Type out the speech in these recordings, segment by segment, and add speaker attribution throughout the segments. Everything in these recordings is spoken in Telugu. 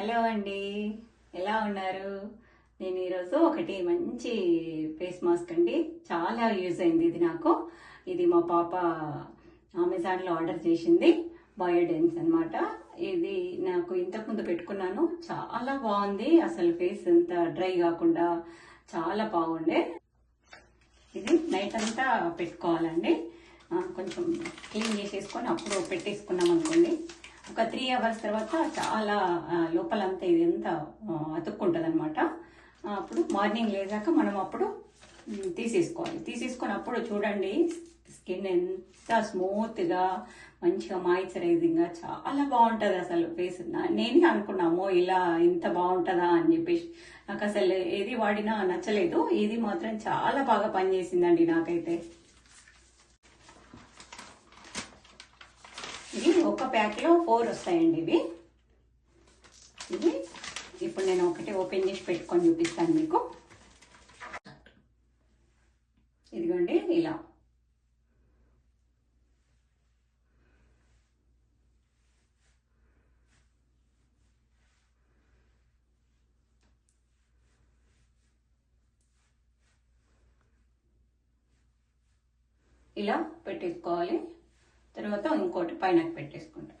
Speaker 1: హలో అండి. ఎలా ఉన్నారు? నేను ఈరోజు ఒకటి మంచి ఫేస్ మాస్క్ అండి. చాలా యూజ్ అయింది ఇది నాకు. ఇది మా పాప అమెజాన్లో ఆర్డర్ చేసింది. బయోడెన్స్ అన్నమాట. ఇది నాకు ఇంతకుముందు పెట్టుకున్నాను. చాలా బాగుంది. అసలు ఫేస్ అంత డ్రై కాకుండా చాలా బాగుండే. ఇది నైట్ అంతా పెట్టుకోవాలండి. కొంచెం క్లీన్ చేసేసుకొని అప్పుడు పెట్టేసుకున్నాం అనుకోండి. ఒక త్రీ అవర్స్ తర్వాత చాలా లోపలంతా ఇది ఎంత అతుక్కుంటుంది అనమాట అప్పుడు మార్నింగ్ లేదాక మనం అప్పుడు తీసేసుకోవాలి. తీసేసుకొని అప్పుడు చూడండి స్కిన్ ఎంత స్మూత్గా మంచిగా మాయిశ్చరైజింగ్గా చాలా బాగుంటుంది అసలు ఫేస్. నేనే అనుకున్నాము ఇలా ఇంత బాగుంటుందా అని చెప్పేసి. నాకు అసలు ఏది వాడినా నచ్చలేదు. ఇది మాత్రం చాలా బాగా పనిచేసిందండి నాకైతే. ఒక్క ప్యాక్లో ఫోర్ వస్తాయండి ఇవి. ఇది ఇప్పుడు నేను ఒకటి ఓపెన్ చేసి పెట్టుకొని చూపిస్తాను మీకు. ఇదిగోండి ఇలా. ఇలా పెట్టేసుకోవాలి. తర్వాత ఇంకోటి పైన పెట్టేసుకుంటాను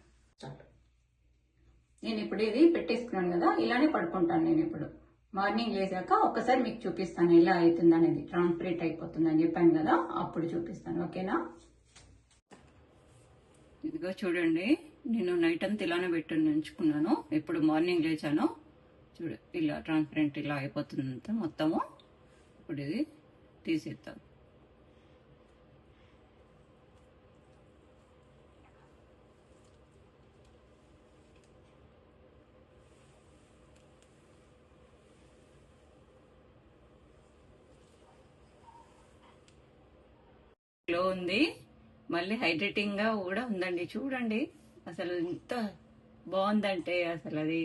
Speaker 1: నేను ఇప్పుడు ఇది పెట్టేసుకున్నాను కదా ఇలానే పడుకుంటాను నేను ఇప్పుడు. మార్నింగ్ లేచాక ఒకసారి మీకు చూపిస్తాను ఎలా అవుతుంది అనేది. ట్రాన్స్పరేట్ అయిపోతుంది అని చెప్పాను కదా అప్పుడు చూపిస్తాను. ఓకేనా? ఇదిగో చూడండి నేను నైట్ అంతా ఇలానే పెట్టి ఉంచుకున్నాను. ఇప్పుడు మార్నింగ్ లేచాను. చూడు ఇలా ట్రాన్స్పరెంట్ ఇలా అయిపోతుంది అంతా మొత్తము. ఇప్పుడు ఇది తీసేస్తాను ఉంది మళ్ళీ హైడ్రేటింగ్గా కూడా ఉందండి. చూడండి. అసలు ఎంత బాగుందంటే అసలు అది